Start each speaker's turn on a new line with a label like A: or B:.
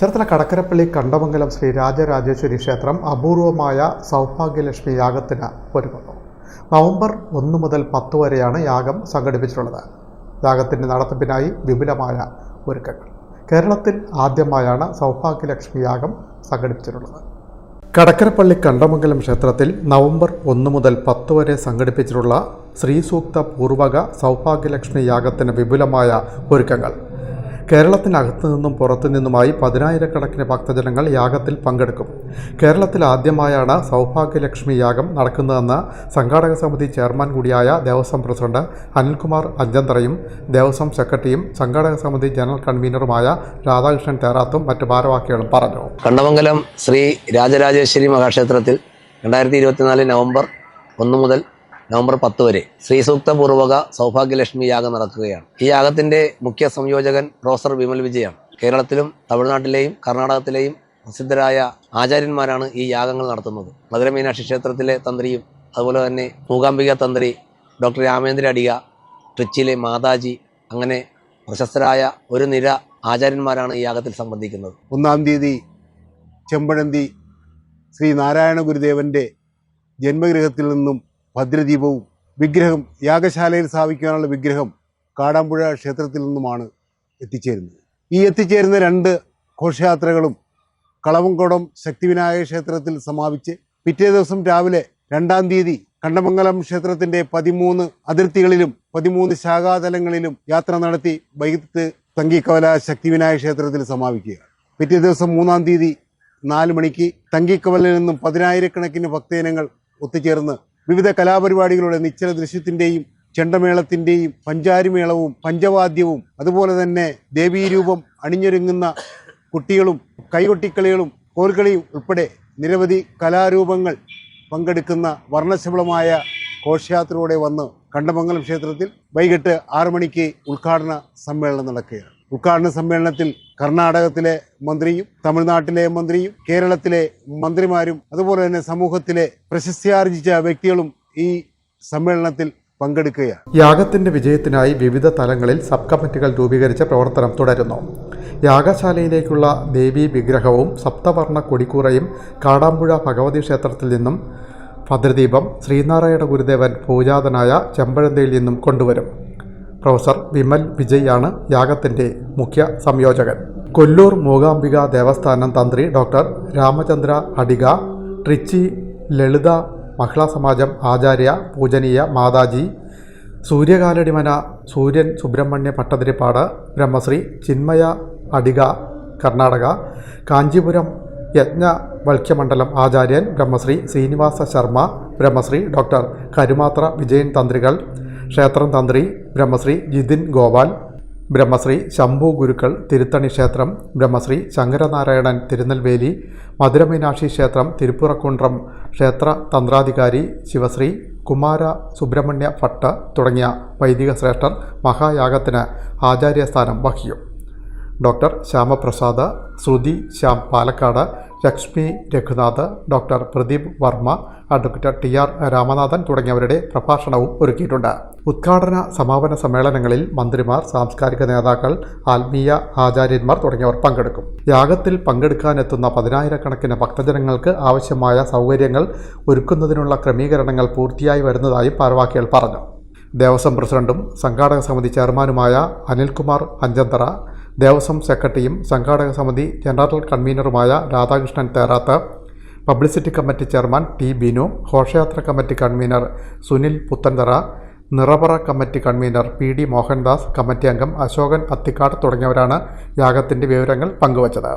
A: ചേർത്തല കടക്കരപ്പള്ളി കണ്ടമംഗലം ശ്രീ രാജരാജേശ്വരി ക്ഷേത്രം അപൂർവമായ സൗഭാഗ്യലക്ഷ്മി യാഗത്തിന് ഒരുങ്ങുന്നു നവംബർ ഒന്ന് മുതൽ പത്ത് വരെയാണ് യാഗം സംഘടിപ്പിച്ചിട്ടുള്ളത്. യാഗത്തിന്റെ നടത്തിപ്പിനായി വിപുലമായ ഒരുക്കങ്ങൾ. കേരളത്തിൽ ആദ്യമായാണ് സൗഭാഗ്യലക്ഷ്മി യാഗം സംഘടിപ്പിച്ചിട്ടുള്ളത്. കടക്കരപ്പള്ളി കണ്ടമംഗലം ക്ഷേത്രത്തിൽ നവംബർ ഒന്ന് മുതൽ പത്ത് വരെ സംഘടിപ്പിച്ചിട്ടുള്ള ശ്രീസൂക്ത പൂർവക സൗഭാഗ്യലക്ഷ്മി യാഗത്തിന് വിപുലമായ ഒരുക്കങ്ങൾ. കേരളത്തിനകത്തു നിന്നും പുറത്തു നിന്നുമായി പതിനായിരക്കണക്കിന് ഭക്തജനങ്ങൾ യാഗത്തിൽ പങ്കെടുക്കും. കേരളത്തിൽ ആദ്യമായാണ് സൗഭാഗ്യലക്ഷ്മി യാഗം നടക്കുന്നതെന്ന് സംഘാടക സമിതി ചെയർമാൻ കൂടിയായ ദേവസ്വം പ്രസിഡന്റ് അനിൽകുമാർ അഞ്ചന്തറയും ദേവസ്വം സെക്രട്ടറിയും സംഘാടക സമിതി ജനറൽ കൺവീനറുമായ രാധാകൃഷ്ണൻ തേറാത്തും മറ്റ് ഭാരവാഹികളും പറഞ്ഞു.
B: കണ്ടമംഗലം ശ്രീ രാജരാജേശ്വരി മഹാക്ഷേത്രത്തിൽ രണ്ടായിരത്തി ഇരുപത്തിനാല് നവംബർ ഒന്ന് മുതൽ നവംബർ പത്ത് വരെ ശ്രീസൂക്തപൂർവക സൗഭാഗ്യലക്ഷ്മി യാഗം നടക്കുകയാണ്. ഈ യാഗത്തിന്റെ മുഖ്യ സംയോജകൻ പ്രൊഫസർ വിമൽ വിജയാണ്. കേരളത്തിലും തമിഴ്നാട്ടിലെയും കർണാടകത്തിലെയും പ്രസിദ്ധരായ ആചാര്യന്മാരാണ് ഈ യാഗങ്ങൾ നടത്തുന്നത്. മധുര മീനാക്ഷി ക്ഷേത്രത്തിലെ തന്ത്രിയും അതുപോലെ തന്നെ മൂകാംബിക തന്ത്രി ഡോക്ടർ രാമേന്ദ്ര അടിക ട്രിച്ചിയിലെ മാതാജി അങ്ങനെ പ്രശസ്തരായ ഒരു നിര ആചാര്യന്മാരാണ് ഈ യാഗത്തിൽ സംബന്ധിക്കുന്നത്.
C: ഒന്നാം തീയതി ചെമ്പഴന്തി ശ്രീ നാരായണ ഗുരുദേവന്റെ ജന്മഗൃഹത്തിൽ നിന്നും ഭദ്രദീപവും വിഗ്രഹം യാഗശാലയിൽ സ്ഥാപിക്കാനുള്ള വിഗ്രഹം കാടാമ്പുഴ ക്ഷേത്രത്തിൽ നിന്നുമാണ് എത്തിച്ചേരുന്നത്. ഈ എത്തിച്ചേരുന്ന രണ്ട് ഘോഷയാത്രകളും കളവങ്കോടം ശക്തിവിനായക ക്ഷേത്രത്തിൽ സമാപിച്ച് പിറ്റേ ദിവസം രാവിലെ രണ്ടാം തീയതി കണ്ടമംഗലം ക്ഷേത്രത്തിന്റെ പതിമൂന്ന് അതിർത്തികളിലും പതിമൂന്ന് ശാഖാതലങ്ങളിലും യാത്ര നടത്തി വൈകിട്ട് തങ്കിക്കവല ശക്തിവിനായക ക്ഷേത്രത്തിൽ സമാപിക്കുക പിറ്റേ ദിവസം മൂന്നാം തീയതി നാല് മണിക്ക് തങ്കിക്കവലിൽ നിന്നും പതിനായിരക്കണക്കിന് ഭക്തജനങ്ങൾ ഒത്തുചേർന്ന് വിവിധ കലാപരിപാടികളുടെ നിശ്ചല ദൃശ്യത്തിന്റെയും ചെണ്ടമേളത്തിന്റെയും പഞ്ചാരിമേളവും പഞ്ചവാദ്യവും അതുപോലെ തന്നെ ദേവീരൂപം അണിഞ്ഞൊരുങ്ങുന്ന കുട്ടികളും കൈകൊട്ടിക്കളികളും കോൽക്കളിയും ഉൾപ്പെടെ നിരവധി കലാരൂപങ്ങൾ പങ്കെടുക്കുന്ന വർണശബളമായ ഘോഷയാത്രയോടെ വന്ന് കണ്ടമംഗലം ക്ഷേത്രത്തിൽ വൈകിട്ട് ആറു മണിക്ക് ഉദ്ഘാടന സമ്മേളനം നടക്കുകയാണ്. ഉദ്ഘാടന സമ്മേളനത്തിൽ കർണാടകത്തിലെ മന്ത്രിയും തമിഴ്നാട്ടിലെ മന്ത്രിയും കേരളത്തിലെ മന്ത്രിമാരും അതുപോലെ തന്നെ സമൂഹത്തിലെ പ്രശസ്തിയാർജിച്ച വ്യക്തികളും ഈ സമ്മേളനത്തിൽ പങ്കെടുക്കുകയാണ്.
A: യാഗത്തിന്റെ വിജയത്തിനായി വിവിധ തലങ്ങളിൽ സബ് കമ്മിറ്റികൾ രൂപീകരിച്ച പ്രവർത്തനം തുടരുന്നു. യാഗശാലയിലേക്കുള്ള ദേവി വിഗ്രഹവും സപ്തവർണ കൊടിക്കൂറയും കാടാമ്പുഴ ഭഗവതി ക്ഷേത്രത്തിൽ നിന്നും ഭദ്രദീപം ശ്രീനാരായണ ഗുരുദേവൻ പൂജാതനായ ചെമ്പഴന്തയിൽ നിന്നും കൊണ്ടുവരും. പ്രൊഫസർ വിമൽ വിജയ് ആണ് യാഗത്തിന്റെ മുഖ്യ സംയോജകൻ. കൊല്ലൂർ മൂകാംബിക ദേവസ്ഥാനം തന്ത്രി ഡോക്ടർ രാമചന്ദ്ര അടിക ട്രിച്ചി ലളിത മഹിളാ സമാജം ആചാര്യ പൂജനീയ മാതാജി സൂര്യകാലടിമന സൂര്യൻ സുബ്രഹ്മണ്യ ഭട്ടതിരിപ്പാട് ബ്രഹ്മശ്രീ ചിന്മയ അടിക കർണാടക കാഞ്ചീപുരം യജ്ഞവൽക്യമണ്ഡലം ആചാര്യൻ ബ്രഹ്മശ്രീ ശ്രീനിവാസ ശർമ്മ ബ്രഹ്മശ്രീ ഡോക്ടർ കരുമാത്ര വിജയൻ തന്ത്രികൾ ക്ഷേത്രം തന്ത്രി ബ്രഹ്മശ്രീ ജിതിൻ ഗോപാൽ ബ്രഹ്മശ്രീ ശംഭു ഗുരുക്കൾ തിരുത്തണി ക്ഷേത്രം ബ്രഹ്മശ്രീ ശങ്കരനാരായണൻ തിരുനെൽവേലി മധുരമീനാക്ഷി ക്ഷേത്രം തിരുപ്പുറക്കുണ്ട്രം ക്ഷേത്ര തന്ത്രാധികാരി ശിവശ്രീ കുമാര സുബ്രഹ്മണ്യ ഭട്ട് തുടങ്ങിയ വൈദിക ശ്രേഷ്ഠർ മഹായാഗത്തിന് ആചാര്യസ്ഥാനം വഹിക്കും. Doctor Shyamaprasad Shruthi Shyam Palakkad Lakshmi Raghunath doctor Pradeep Varma advocate T R Ramanathan തുടങ്ങിയവരുടെ പ്രഭാഷണവും ഒരുക്കിയിട്ടുണ്ട്. ഉദ്ഘാടന സമാപന സമ്മേളനങ്ങളിൽ മന്ത്രിമാർ സാംസ്കാരിക നേതാക്കൾ ആത്മീയ ആചാര്യന്മാർ തുടങ്ങിയവർ പങ്കെടുക്കും. യാഗത്തിൽ പങ്കെടുക്കാനെത്തുന്ന പതിനായിരക്കണക്കിന് ഭക്തജനങ്ങൾക്ക് ആവശ്യമായ സൗകര്യങ്ങൾ ഒരുക്കുന്നതിനുള്ള ക്രമീകരണങ്ങൾ പൂർത്തിയായി വരുന്നതായും പാർവാക്കികൾ പറഞ്ഞു. ദേവസ്വം പ്രസിഡന്റും സംഘാടക സമിതി ചെയർമാനുമായ അനിൽകുമാർ അഞ്ചന്തറ ദേവസ്വം സെക്രട്ടറിയും സംഘാടക സമിതി general കൺവീനറുമായ Radhakrishnan Therath publicity committee chairman T Binu ഘോഷയാത്ര committee convener Sunil Puthenthara Nirapara committee convener P D Mohandas committee അംഗം അശോകൻ അത്തിക്കാട് തുടങ്ങിയവരാണ് യാഗത്തിന്റെ വിവരങ്ങൾ പങ്കുവച്ചത്.